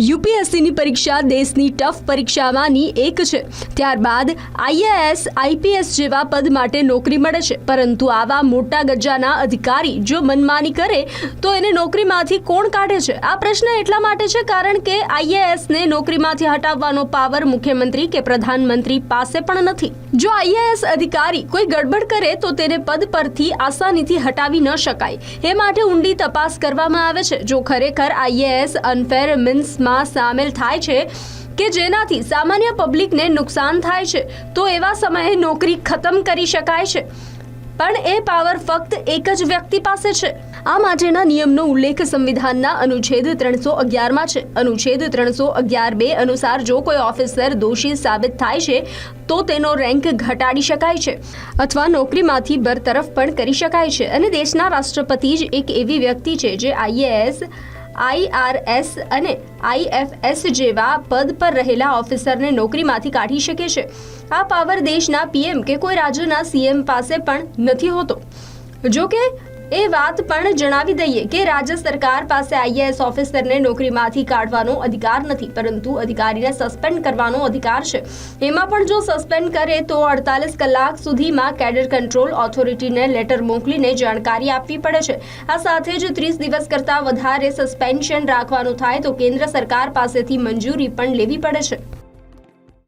યુપીએસસીની પરીક્ષા દેશની ટફ પરીક્ષામાંની એક છે. ત્યારબાદ આઈએએસ, આઈપીએસ જેવા પદ માટે નોકરી મળે છે. પરંતુ આવા મોટા ગજાના અધિકારી જો મનમાની કરે, તો એને નોકરીમાંથી કોણ કાઢે છે? આ પ્રશ્ન એટલા માટે છે કારણ કે આઈએએસને નોકરીમાંથી હટાવવાનો પાવર મુખ્યમંત્રી કે પ્રધાનમંત્રી પાસે પણ નથી. જો આઈએએસ અધિકારી કોઈ ગડબડ કરે તો તેને પદ પરથી આસાનીથી હટાવી ન શકાય. એ માટે ઊંડી તપાસ કરવામાં આવે છે. જો ખરેખર આઈએએસ અનફેર મિન્સમાં સામેલ થાય છે કે જેનાથી સામાન્ય પબ્લિકને નુકસાન થાય છે, તો એવા સમયે નોકરી ખતમ કરી શકાય છે. પણ એ પાવર ફક્ત એક જ વ્યક્તિ પાસે છે. આ માટેના નિયમનો ઉલ્લેખ સંવિધાનના અનુચ્છેદ ત્રણસો અગિયારમાં છે. અનુચ્છેદ ત્રણસો અગિયાર બે અનુસાર જો કોઈ ઓફિસર દોષી સાબિત થાય છે, તો તેનો રેન્ક ઘટાડી શકાય છે અથવા નોકરીમાંથી બરતરફ પણ કરી શકાય છે. અને દેશના રાષ્ટ્રપતિ જ એક એવી વ્યક્તિ છે જે આઈએએસ આઈઆરએસ અને આઈએફએસ જેવા પદ પર રહેલા ઓફિસરને નોકરીમાંથી કાઢી શકે છે. આ પાવર દેશના પીએમ કે કોઈ રાજ્યના સીએમ પાસે પણ નથી હોતો. જો કે એ વાત પણ જણાવી દઈએ કે રાજ્ય સરકાર પાસે આઈએએસ ઓફિસરને નોકરીમાંથી કાઢવાનો અધિકાર નથી, પરંતુ અધિકારીને સસ્પેન્ડ કરવાનો અધિકાર છે. એમાં પણ જો સસ્પેન્ડ કરે તો અડતાલીસ કલાક સુધીમાં કેડર કંટ્રોલ ઓથોરિટીને લેટર મોકલીને જાણકારી આપવી પડે છે. આ સાથે જ ત્રીસ દિવસ કરતાં વધારે સસ્પેન્શન રાખવાનું થાય તો કેન્દ્ર સરકાર પાસેથી મંજૂરી પણ લેવી પડે છે.